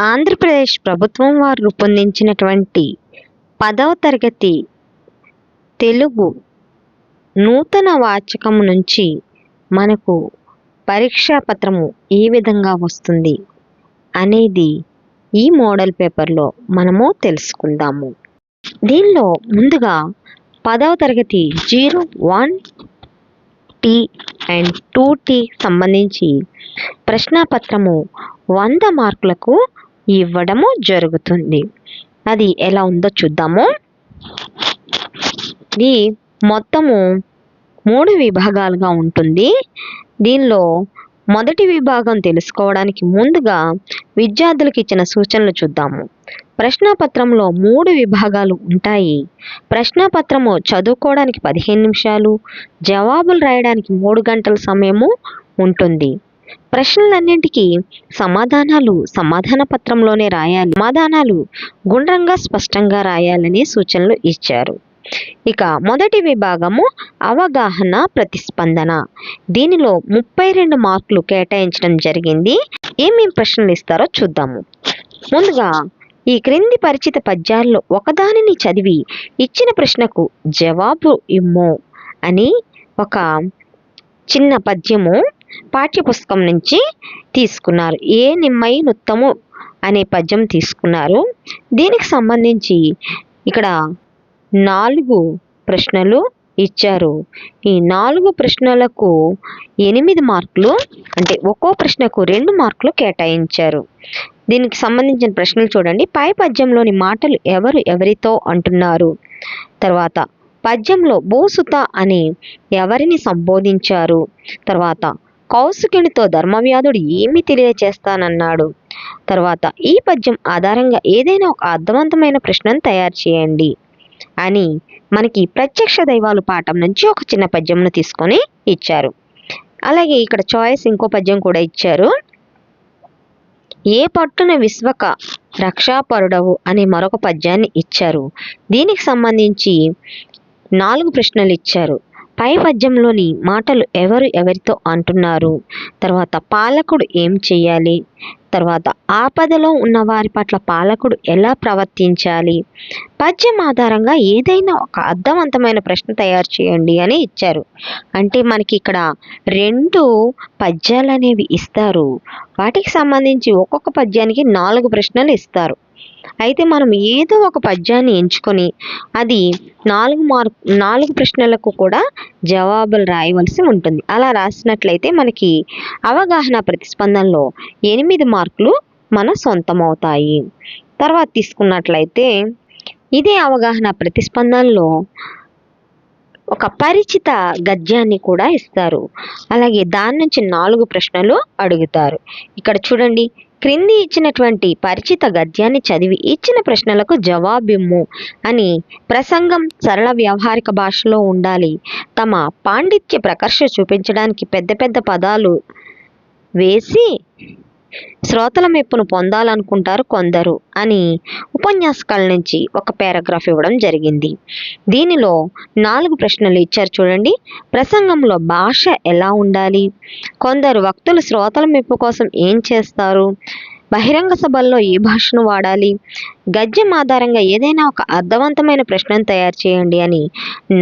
ఆంధ్రప్రదేశ్ ప్రభుత్వం వారు రూపొందించినటువంటి పదవ తరగతి తెలుగు నూతన వాచకం నుంచి మనకు పరీక్షా పత్రము ఏ విధంగా వస్తుంది అనేది ఈ మోడల్ పేపర్లో మనము తెలుసుకుందాము. దీనిలో ముందుగా పదవ తరగతి zero one T and two T సంబంధించి ప్రశ్నాపత్రము వంద మార్కులకు ఇవ్వడము జరుగుతుంది. అది ఎలా ఉందో చూద్దాము. ఇది మొత్తము మూడు విభాగాలుగా ఉంటుంది. దీనిలో మొదటి విభాగం తెలుసుకోవడానికి ముందుగా విద్యార్థులకు ఇచ్చిన సూచనలు చూద్దాము. ప్రశ్నాపత్రంలో మూడు విభాగాలు ఉంటాయి. ప్రశ్నాపత్రము చదువుకోవడానికి పదిహేను నిమిషాలు జవాబులు రాయడానికి మూడు గంటల సమయము ఉంటుంది. ప్రశ్నలన్నింటికీ సమాధానాలు సమాధాన పత్రంలోనే రాయాలి. సమాధానాలు గుండ్రంగా స్పష్టంగా రాయాలని సూచనలు ఇచ్చారు. ఇక మొదటి విభాగము అవగాహన ప్రతిస్పందన. దీనిలో ముప్పై రెండు మార్కులు కేటాయించడం జరిగింది. ఏమేం ప్రశ్నలు ఇస్తారో చూద్దాము. ముందుగా ఈ క్రింది పరిచిత పద్యాల్లో ఒకదానిని చదివి ఇచ్చిన ప్రశ్నకు జవాబు ఇమ్మో అని ఒక చిన్న పద్యము పాఠ్యపుస్తకం నుంచి తీసుకున్నారు. ఏ నిమ్మయి నుత్తము అనే పద్యం తీసుకున్నారు. దీనికి సంబంధించి ఇక్కడ నాలుగు ప్రశ్నలు ఇచ్చారు. ఈ నాలుగు ప్రశ్నలకు ఎనిమిది మార్కులు అంటే ఒక్కో ప్రశ్నకు రెండు మార్కులు కేటాయించారు. దీనికి సంబంధించిన ప్రశ్నలు చూడండి. పై పద్యంలోని మాటలు ఎవరు ఎవరితో అంటున్నారు? తర్వాత పద్యంలో బోసుత అని ఎవరిని సంబోధించారు? తర్వాత కౌసుకునితో ధర్మవ్యాధుడు ఏమి తెలియచేస్తానన్నాడు? తర్వాత ఈ పద్యం ఆధారంగా ఏదైనా ఒక అర్థవంతమైన ప్రశ్నను తయారు చేయండి. అని మనకి ప్రత్యక్ష దైవాలు పాఠం నుంచి ఒక చిన్న పద్యంను తీసుకొని ఇచ్చారు. అలాగే ఇక్కడ చాయిస్ ఇంకో పద్యం కూడా ఇచ్చారు. ఏ పట్టున విశ్వక రక్షాపరుడవు అనే మరొక పద్యాన్ని ఇచ్చారు. దీనికి సంబంధించి నాలుగు ప్రశ్నలు ఇచ్చారు. పై పద్యంలోని మాటలు ఎవరు ఎవరితో అంటున్నారు? తర్వాత పాలకుడు ఏం చేయాలి తర్వాత ఆపదలో ఉన్న వారి పట్ల పాలకుడు ఎలా ప్రవర్తించాలి? పద్యం ఆధారంగా ఏదైనా ఒక అర్థవంతమైన ప్రశ్న తయారు చేయండి అని ఇచ్చారు. అంటే మనకి ఇక్కడ రెండు పద్యాలు అనేవి ఇస్తారు. వాటికి సంబంధించి ఒక్కొక్క పద్యానికి నాలుగు ప్రశ్నలు ఇస్తారు. అయితే మనం ఏదో ఒక పద్యాన్ని ఎంచుకొని అది నాలుగు మార్క్ నాలుగు ప్రశ్నలకు కూడా జవాబులు రాయవలసి ఉంటుంది. అలా రాసినట్లయితే మనకి అవగాహన ప్రతిస్పందనలో ఎనిమిది మార్కులు మన సొంతం అవుతాయి తర్వాత తీసుకున్నట్లయితే ఇదే అవగాహన ప్రతిస్పందనలో ఒక పరిచిత గద్యాన్ని కూడా ఇస్తారు. అలాగే దాని నుంచి నాలుగు ప్రశ్నలు అడుగుతారు. ఇక్కడ చూడండి క్రింది ఇచ్చినటువంటి పరిచిత గద్యాన్ని చదివి ఇచ్చిన ప్రశ్నలకు జవాబిమ్ము అని ప్రసంగం సరళ వ్యవహారిక భాషలో ఉండాలి. తమ పాండిత్య ప్రకర్ష చూపించడానికి పెద్ద పెద్ద పదాలు వేసి శ్రోతల మెప్పును పొందాలనుకుంటారు కొందరు అని ఉపన్యాసకాల నుంచి ఒక పారాగ్రాఫ్ ఇవ్వడం జరిగింది. దీనిలో నాలుగు ప్రశ్నలు ఇచ్చారు చూడండి. ప్రసంగంలో భాష ఎలా ఉండాలి? కొందరు వక్తులు శ్రోతల మెప్పు కోసం ఏం చేస్తారు? బహిరంగ సభల్లో ఏ భాషను వాడాలి? గద్యం ఆధారంగా ఏదైనా ఒక అర్థవంతమైన ప్రశ్నను తయారు చేయండి అని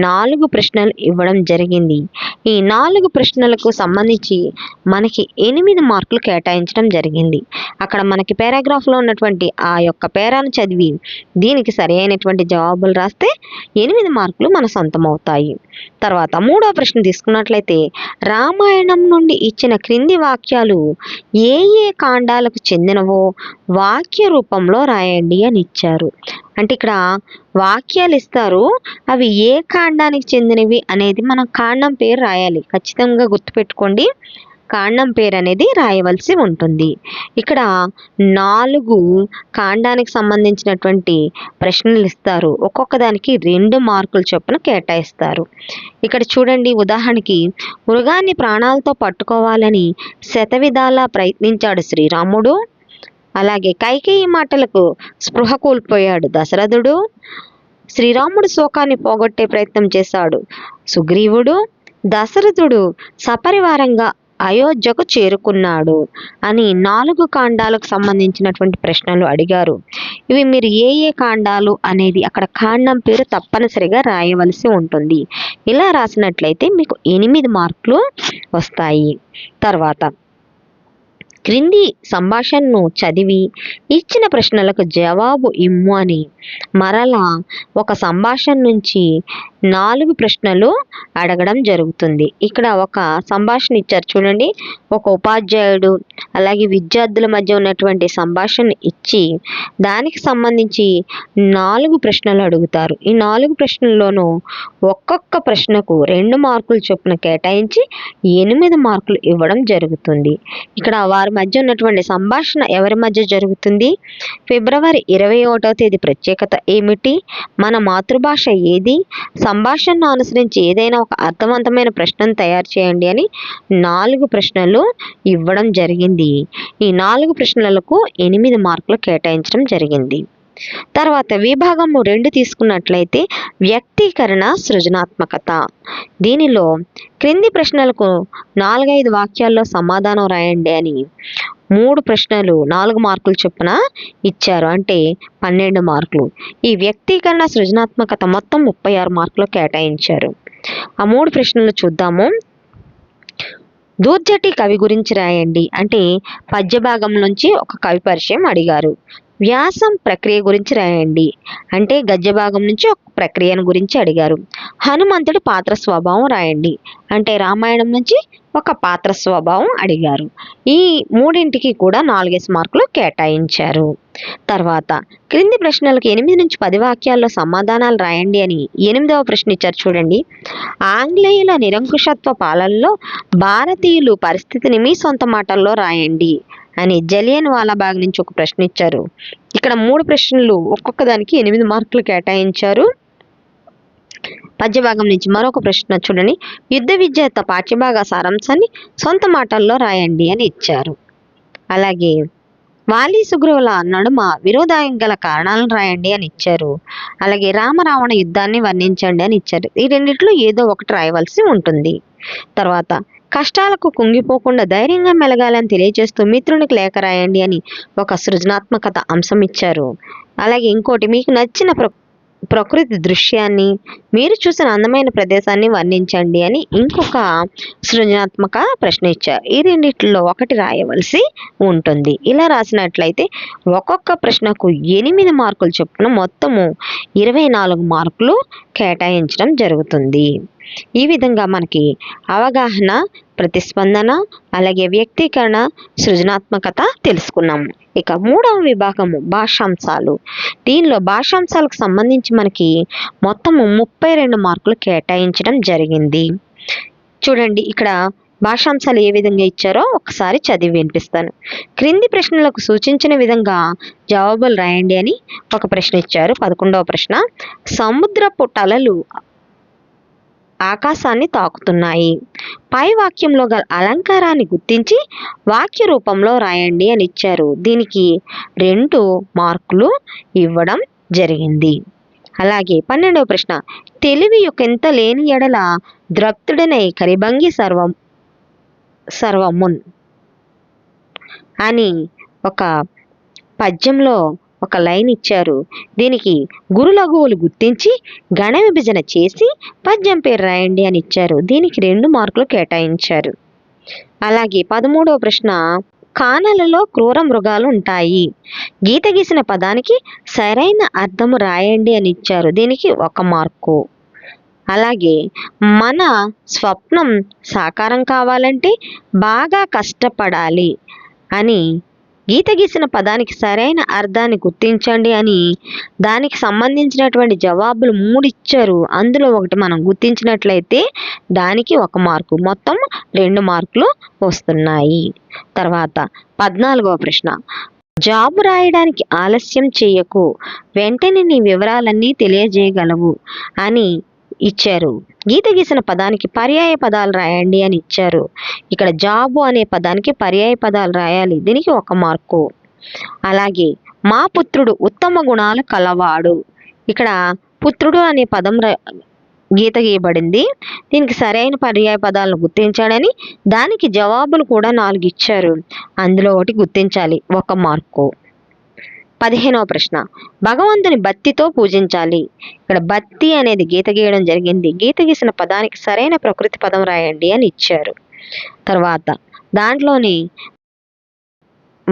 నాలుగు ప్రశ్నలు ఇవ్వడం జరిగింది. ఈ నాలుగు ప్రశ్నలకు సంబంధించి మనకి ఎనిమిది మార్కులు కేటాయించడం జరిగింది. అక్కడ మనకి పారాగ్రాఫ్లో ఉన్నటువంటి ఆ యొక్క పేరాను చదివి దీనికి సరి అయినటువంటి జవాబులు రాస్తే ఎనిమిది మార్కులు మన సొంతం అవుతాయి తర్వాత మూడో ప్రశ్న తీసుకున్నట్లయితే రామాయణం నుండి ఇచ్చిన క్రింది వాక్యాలు ఏ ఏ కాండాలకు చెందినవో వాక్య రూపంలో రాయండి అని ఇచ్చారు. అంటే ఇక్కడ వాక్యాలు ఇస్తారు అవి ఏ కాండానికి చెందినవి అనేది మనం కాండం పేరు రాయాలి. ఖచ్చితంగా గుర్తుపెట్టుకోండి. కాండం పేరు అనేది రాయవలసి ఉంటుంది. ఇక్కడ నాలుగు కాండానికి సంబంధించినటువంటి ప్రశ్నలు ఇస్తారు. ఒక్కొక్క దానికి రెండు మార్కులు చొప్పున కేటాయిస్తారు. ఇక్కడ చూడండి ఉదాహరణకి మృగాన్ని ప్రాణాలతో పట్టుకోవాలని శతవిధాలా ప్రయత్నించాడు శ్రీరాముడు. అలాగే కైకేయి మాటలకు స్పృహ కోల్పోయాడు దశరథుడు. శ్రీరాముడు శోకాన్ని పోగొట్టే ప్రయత్నం చేశాడు సుగ్రీవుడు. దశరథుడు సపరివారంగా అయోధ్యకు చేరుకున్నాడు అని నాలుగు కాండాలకు సంబంధించినటువంటి ప్రశ్నలు అడిగారు. ఇవి మీరు ఏ ఏ కాండాలు అనేది అక్కడ కాండం పేరు తప్పనిసరిగా రాయవలసి ఉంటుంది. ఇలా రాసినట్లయితే మీకు ఎనిమిది మార్కులు వస్తాయి. తర్వాత క్రింది సంభాషణను చదివి ఇచ్చిన ప్రశ్నలకు జవాబు ఇమ్ము అని మరలా ఒక సంభాషణ నుంచి నాలుగు ప్రశ్నలు అడగడం జరుగుతుంది. ఇక్కడ ఒక సంభాషణ ఇచ్చారు చూడండి. ఒక ఉపాధ్యాయుడు అలాగే విద్యార్థుల మధ్య ఉన్నటువంటి సంభాషణ ఇచ్చి దానికి సంబంధించి నాలుగు ప్రశ్నలు అడుగుతారు. ఈ నాలుగు ప్రశ్నల్లోనూ ఒక్కొక్క ప్రశ్నకు రెండు మార్కులు చొప్పున కేటాయించి ఎనిమిది మార్కులు ఇవ్వడం జరుగుతుంది. ఇక్కడ వారి మధ్య ఉన్నటువంటి సంభాషణ ఎవరి మధ్య జరుగుతుంది? ఫిబ్రవరి ఇరవై ఒకటో తేదీ ప్రత్యేకత ఏమిటి? మన మాతృభాష ఏది? సంభాషణను అనుసరించి ఏదైనా ఒక అర్థవంతమైన ప్రశ్నను తయారు చేయండి అని నాలుగు ప్రశ్నలు ఇవ్వడం జరిగింది. ఈ నాలుగు ప్రశ్నలకు ఎనిమిది మార్కులు కేటాయించడం జరిగింది. తర్వాత విభాగము రెండు తీసుకున్నట్లయితే వ్యక్తీకరణ సృజనాత్మకత. దీనిలో క్రింది ప్రశ్నలకు నాలుగైదు వాక్యాల్లో సమాధానం రాయండి అని మూడు ప్రశ్నలు నాలుగు మార్కులు చొప్పున ఇచ్చారు. అంటే పన్నెండు మార్కులు. ఈ వ్యక్తీకరణ సృజనాత్మకత మొత్తం ముప్పై ఆరు మార్కులు కేటాయించారు. ఆ మూడు ప్రశ్నలు చూద్దాము. దూర్జటి కవి గురించి రాయండి. అంటే పద్య భాగం నుంచి ఒక కవి పరిచయం అడిగారు. వ్యాసం ప్రక్రియ గురించి రాయండి. అంటే గద్య భాగం నుంచి ఒక ప్రక్రియను గురించి అడిగారు. హనుమంతుడి పాత్ర స్వభావం రాయండి. అంటే రామాయణం నుంచి ఒక పాత్ర స్వభావం అడిగారు. ఈ మూడింటికి కూడా నాలుగేసి మార్కులు కేటాయించారు. తర్వాత క్రింది ప్రశ్నలకు ఎనిమిది నుంచి పది వాక్యాల్లో సమాధానాలు రాయండి అని ఎనిమిదవ ప్రశ్న ఇచ్చారు చూడండి. ఆంగ్లేయుల నిరంకుశత్వ పాలనలో భారతీయులు పరిస్థితిని మీ సొంత మాటల్లో రాయండి. అని జలియన్ వాలాబాగ్ నుంచి ఒక ప్రశ్న ఇచ్చారు. ఇక్కడ మూడు ప్రశ్నలు ఒక్కొక్క దానికి ఎనిమిది మార్కులు కేటాయించారు. పద్యభాగం నుంచి మరొక ప్రశ్న చూడండి. యుద్ధ విద్యత పాఠ్యభాగ సారాంశాన్ని సొంత మాటల్లో రాయండి అని ఇచ్చారు. అలాగే వాలి సుగ్రీవుల నడుమ విరోధాయం గల కారణాలను రాయండి అని ఇచ్చారు. అలాగే రామరావణ యుద్ధాన్ని వర్ణించండి అని ఇచ్చారు. ఈ రెండిట్లో ఏదో ఒకటి రాయవలసి ఉంటుంది. తర్వాత కష్టాలకు కుంగిపోకుండా ధైర్యంగా మెలగాలని తెలియజేస్తూ మిత్రునికి లేఖ రాయండి అని ఒక సృజనాత్మకత అంశం ఇచ్చారు. అలాగే ఇంకోటి మీకు నచ్చిన ప్ర ప్రకృతి దృశ్యాన్ని మీరు చూసిన అందమైన ప్రదేశాన్ని వర్ణించండి అని ఇంకొక సృజనాత్మక ప్రశ్న ఇచ్చారు. ఈ రెండిట్లో ఒకటి రాయవలసి ఉంటుంది. ఇలా రాసినట్లయితే ఒక్కొక్క ప్రశ్నకు ఎనిమిది మార్కులు చొప్పున మొత్తము ఇరవై నాలుగు మార్కులు కేటాయించడం జరుగుతుంది. ఈ విధంగా మనకి అవగాహన ప్రతిస్పందన అలాగే వ్యక్తీకరణ సృజనాత్మకత తెలుసుకున్నాము ఇక మూడవ విభాగము భాషాంశాలు. దీనిలో భాషాంశాలకు సంబంధించి మనకి మొత్తము ముప్పై రెండు మార్కులు కేటాయించడం జరిగింది. చూడండి ఇక్కడ భాషాంశాలు ఏ విధంగా ఇచ్చారో ఒకసారి చదివి వినిపిస్తాను. క్రింది ప్రశ్నలకు సూచించిన విధంగా జవాబులు రాయండి అని ఒక ప్రశ్న ఇచ్చారు. పదకొండవ ప్రశ్న సముద్రపు టలలు ఆకాశాన్ని తాకుతున్నాయి. పై వాక్యంలో గల అలంకారాన్ని గుర్తించి వాక్య రూపంలో రాయండి అని ఇచ్చారు. దీనికి రెండు మార్కులు ఇవ్వడం జరిగింది. అలాగే పన్నెండవ ప్రశ్న తెలివి యొక్కెంత లేని ఎడల ద్రప్తుడనై కరిభంగి సర్వం సర్వమున్ అని ఒక పద్యంలో ఒక లైన్ ఇచ్చారు. దీనికి గురులఘువులు గుర్తించి గణ విభజన చేసి పద్యం పేరు రాయండి అని ఇచ్చారు. దీనికి రెండు మార్కులు కేటాయించారు. అలాగే పదమూడవ ప్రశ్న కానలలో క్రూర మృగాలు ఉంటాయి. గీత గీసిన పదానికి సరైన అర్థము రాయండి అని ఇచ్చారు. దీనికి ఒక మార్కు. అలాగే మన స్వప్నం సాకారం కావాలంటే బాగా కష్టపడాలి అని గీత గీసిన పదానికి సరైన అర్థాన్ని గుర్తించండి అని దానికి సంబంధించినటువంటి జవాబులు మూడు ఇచ్చారు అందులో ఒకటి మనం గుర్తించినట్లయితే దానికి ఒక మార్కు. మొత్తం రెండు మార్కులు వస్తున్నాయి. తర్వాత పద్నాలుగవ ప్రశ్న. జాబ్ రాయడానికి ఆలస్యం చేయకు. వెంటనే నీ వివరాలన్నీ తెలియజేయగలవు అని ఇచ్చారు. గీత గీసిన పదానికి పర్యాయ పదాలు రాయండి అని ఇచ్చారు. ఇక్కడ జాబు అనే పదానికి పర్యాయ పదాలు రాయాలి. దీనికి ఒక మార్కు. అలాగే మా పుత్రుడు ఉత్తమ గుణాలు కలవాడు. ఇక్కడ పుత్రుడు అనే పదం రా గీత గీయబడింది. దీనికి సరైన పర్యాయ పదాలను గుర్తించాడని దానికి జవాబులు కూడా నాలుగు ఇచ్చారు. అందులో ఒకటి గుర్తించాలి. ఒక మార్కు. పదిహేనవ ప్రశ్న. భగవంతుని బత్తితో పూజించాలి. ఇక్కడ బత్తి అనేది గీత గీయడం జరిగింది. గీత గీసిన పదానికి సరైన ప్రకృతి పదం రాయండి అని ఇచ్చారు. తర్వాత దాంట్లోని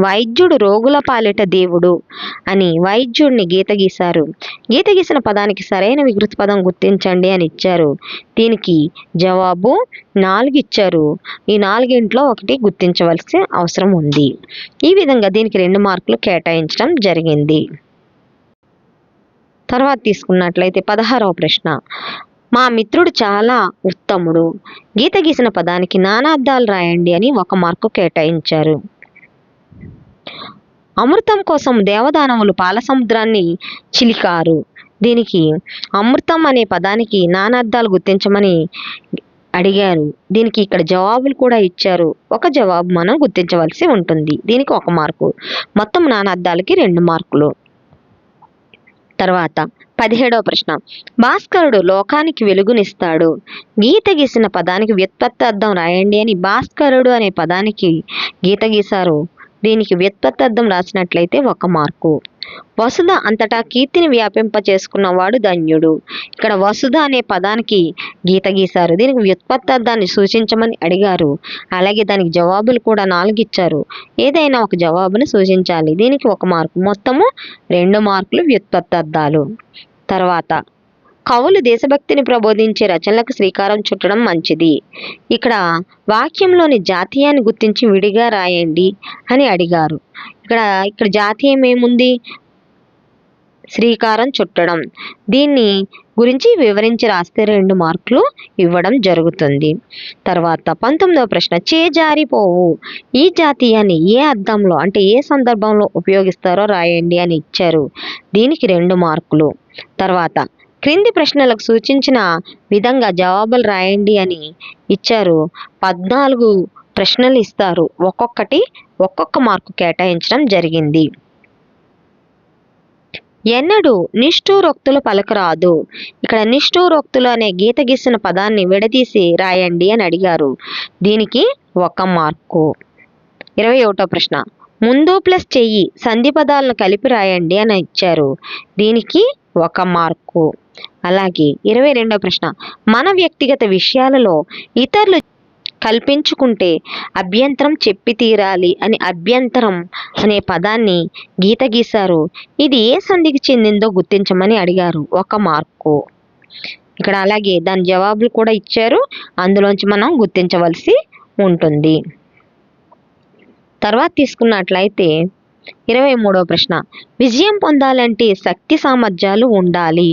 వైద్యుడు రోగుల పాలిట దేవుడు అని వైద్యుడిని గీత గీశారు. గీత గీసిన పదానికి సరైన వికృతి పదం గుర్తించండి అని ఇచ్చారు. దీనికి జవాబు నాలుగు ఇచ్చారు. ఈ నాలుగింట్లో ఒకటి గుర్తించవలసిన అవసరం ఉంది. ఈ విధంగా దీనికి రెండు మార్కులు కేటాయించడం జరిగింది. తర్వాత తీసుకున్నట్లయితే పదహారవ ప్రశ్న. మా మిత్రుడు చాలా ఉత్తముడు. గీత గీసిన పదానికి నానార్థాలు రాయండి అని ఒక మార్కు కేటాయించారు. అమృతం కోసం దేవదానవులు పాల సముద్రాన్ని చిలికారు. దీనికి అమృతం అనే పదానికి నానార్థాలు గుర్తించమని అడిగారు. దీనికి ఇక్కడ జవాబులు కూడా ఇచ్చారు. ఒక జవాబు మనం గుర్తించవలసి ఉంటుంది. దీనికి ఒక మార్కు. మొత్తం నానార్థాలకి రెండు మార్కులు. తర్వాత పదిహేడవ ప్రశ్న. భాస్కరుడు లోకానికి వెలుగునిస్తాడు. గీత గీసిన పదానికి వ్యుత్పత్తి అర్థం రాయండి అని భాస్కరుడు అనే పదానికి గీత గీశారు. దీనికి వ్యుత్పత్తార్థం రాసినట్లయితే ఒక మార్కు. వసుధ అంతటా కీర్తిని వ్యాపింప చేసుకున్నవాడు ధన్యుడు. ఇక్కడ వసుధ అనే పదానికి గీత గీశారు. దీనికి వ్యుత్పత్తి అర్థాన్ని సూచించమని అడిగారు. అలాగే దానికి జవాబులు కూడా నాలుగు ఇచ్చారు ఏదైనా ఒక జవాబును సూచించాలి. దీనికి ఒక మార్కు. మొత్తము రెండు మార్కులు వ్యుత్పత్తి అర్థాలు తర్వాత కవులు దేశభక్తిని ప్రబోధించే రచనలకు శ్రీకారం చుట్టడం మంచిది. ఇక్కడ వాక్యంలోని జాతీయాన్ని గుర్తించి విడిగా రాయండి అని అడిగారు. ఇక్కడ ఇక్కడ జాతీయం ఏముంది? శ్రీకారం చుట్టడం. దీన్ని గురించి వివరించి రాస్తే రెండు మార్కులు ఇవ్వడం జరుగుతుంది. తర్వాత పంతొమ్మిదవ ప్రశ్న చేజారిపోవు ఈ జాతీయాన్ని ఏ అర్థంలో అంటే ఏ సందర్భంలో ఉపయోగిస్తారో రాయండి అని ఇచ్చారు. దీనికి రెండు మార్కులు. తర్వాత క్రింది ప్రశ్నలకు సూచించిన విధంగా జవాబులు రాయండి అని ఇచ్చారు. పద్నాలుగు ప్రశ్నలు ఇస్తారు. ఒక్కొక్కటి ఒక్కొక్క మార్కు కేటాయించడం జరిగింది. ఎన్నడూ నిష్ఠూరోక్తులు పలకరాదు. ఇక్కడ నిష్ఠూరోక్తులు అనే గీత గీసిన పదాన్ని విడదీసి రాయండి అని అడిగారు. దీనికి ఒక మార్కు. ఇరవై ఒకటో ప్రశ్న. ముందు ప్లస్ చెయ్యి సంధి పదాలను కలిపి రాయండి అని ఇచ్చారు. దీనికి ఒక మార్కు. అలాగే ఇరవై రెండో ప్రశ్న. మన వ్యక్తిగత విషయాలలో ఇతరులు కల్పించుకుంటే అభ్యంతరం చెప్పి తీరాలి అని అభ్యంతరం అనే పదాన్ని గీత గీశారు. ఇది ఏ సంధికి చెందిందో గుర్తించమని అడిగారు. ఒక మార్కు. ఇక్కడ అలాగే దాని జవాబులు కూడా ఇచ్చారు. అందులోంచి మనం గుర్తించవలసి ఉంటుంది. తర్వాత తీసుకున్నట్లయితే ఇరవై మూడవ ప్రశ్న. విజయం పొందాలంటే శక్తి సామర్థ్యాలు ఉండాలి.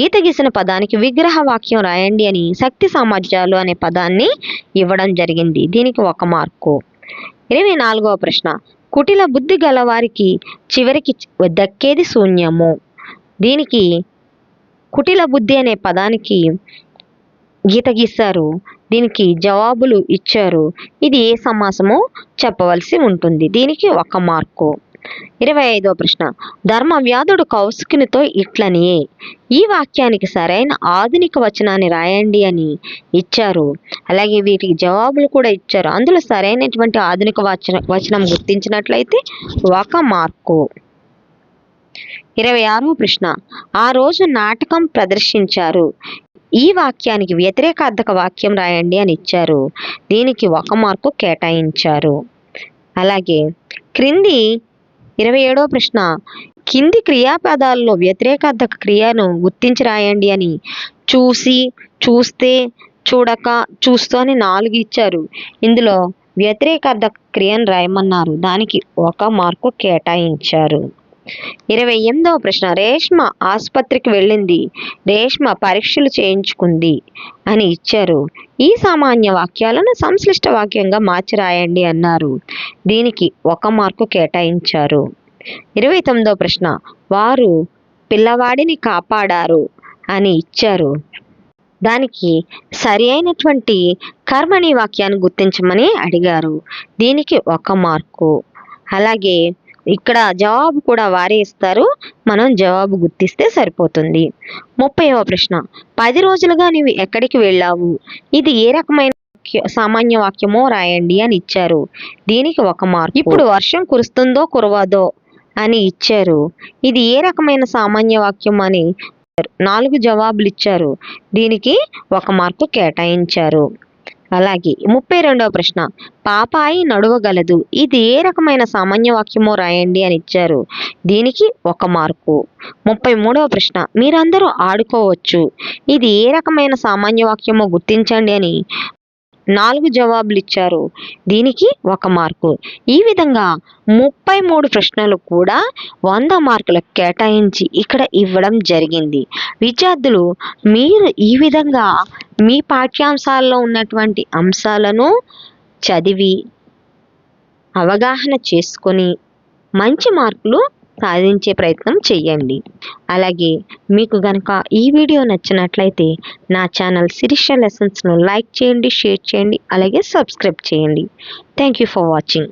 గీత గీసిన పదానికి విగ్రహ వాక్యం రాయండి అని శక్తి సామర్థ్యాలు అనే పదాన్ని ఇవ్వడం జరిగింది. దీనికి ఒక మార్కు. ఇరవై నాలుగవ ప్రశ్న. కుటిల బుద్ధి గలవారికి చివరికి దక్కేది శూన్యము. దీనికి కుటిల బుద్ధి అనే పదానికి గీత గీశారు. దీనికి జవాబులు ఇచ్చారు. ఇది ఏ సమాసమో చెప్పవలసి ఉంటుంది. దీనికి ఒక మార్కు. ఇరవై ఐదో ప్రశ్న. ధర్మ వ్యాధుడు కౌసుకునితో ఇట్లని. ఈ వాక్యానికి సరైన ఆధునిక వచనాన్ని రాయండి అని ఇచ్చారు. అలాగే వీటికి జవాబులు కూడా ఇచ్చారు. అందులో సరైనటువంటి ఆధునిక వచన వచనం గుర్తించినట్లయితే ఒక మార్కు. ఇరవై ఆరవ ప్రశ్న. ఆ రోజు నాటకం ప్రదర్శించారు. ఈ వాక్యానికి వ్యతిరేకార్థక వాక్యం రాయండి అని ఇచ్చారు. దీనికి ఒక మార్కు కేటాయించారు. అలాగే క్రింది ఇరవై ఏడో ప్రశ్న. కింది క్రియాపదాల్లో వ్యతిరేకార్థక క్రియను గుర్తించి రాయండి అని చూసి చూస్తే చూడక చూస్తూ అని నాలుగు ఇచ్చారు. ఇందులో వ్యతిరేకార్థక క్రియను రాయమన్నారు. దానికి ఒక మార్కు కేటాయించారు. ఇరవై ఎనిమిదవ ప్రశ్న. రేష్మ ఆసుపత్రికి వెళ్ళింది. రేష్మ పరీక్షలు చేయించుకుంది అని ఇచ్చారు. ఈ సామాన్య వాక్యాలను సంశ్లిష్ట వాక్యంగా మార్చి రాయండి అన్నారు. దీనికి ఒక మార్కు కేటాయించారు. ఇరవై తొమ్మిదవ ప్రశ్న. వారు పిల్లవాడిని కాపాడారు అని ఇచ్చారు. దానికి సరి అయినటువంటి కర్మణి వాక్యాన్ని గుర్తించమని అడిగారు. దీనికి ఒక మార్కు. అలాగే ఇక్కడ జవాబు కూడా వారే ఇస్తారు. మనం జవాబు గుర్తిస్తే సరిపోతుంది. ముప్పైవ ప్రశ్న. పది రోజులుగా నీవు ఎక్కడికి వెళ్ళావు? ఇది ఏ రకమైన సామాన్య వాక్యమో రాయండి అని ఇచ్చారు. దీనికి ఒక మార్క్ ఇప్పుడు వర్షం కురుస్తుందో కురవదో అని ఇచ్చారు. ఇది ఏ రకమైన సామాన్య వాక్యం అని నాలుగు జవాబులు ఇచ్చారు. దీనికి ఒక మార్కు కేటాయించారు. అలాగే ముప్పై రెండవ ప్రశ్న పాపాయి నడవగలదు. ఇది ఏ రకమైన సామాన్య వాక్యమో రాయండి అని ఇచ్చారు. దీనికి ఒక మార్కు. ముప్పై మూడవ ప్రశ్న మీరందరూ ఆడుకోవచ్చు. ఇది ఏ రకమైన సామాన్య వాక్యమో గుర్తించండి అని నాలుగు జవాబులు ఇచ్చారు దీనికి ఒక మార్కు. ఈ విధంగా ముప్పై మూడు ప్రశ్నలు కూడా వంద మార్కులకు కేటాయించి ఇక్కడ ఇవ్వడం జరిగింది. విద్యార్థులు మీరు ఈ విధంగా మీ పాఠ్యాంశాల్లో ఉన్నటువంటి అంశాలను చదివి అవగాహన చేసుకొని మంచి మార్కులు సాధించే ప్రయత్నం చేయండి అలాగే మీకు గనక ఈ వీడియో నచ్చినట్లయితే నా ఛానల్ శిరీష లెసన్స్ను లైక్ చేయండి షేర్ చేయండి అలాగే సబ్స్క్రైబ్ చేయండి. Thank you for watching.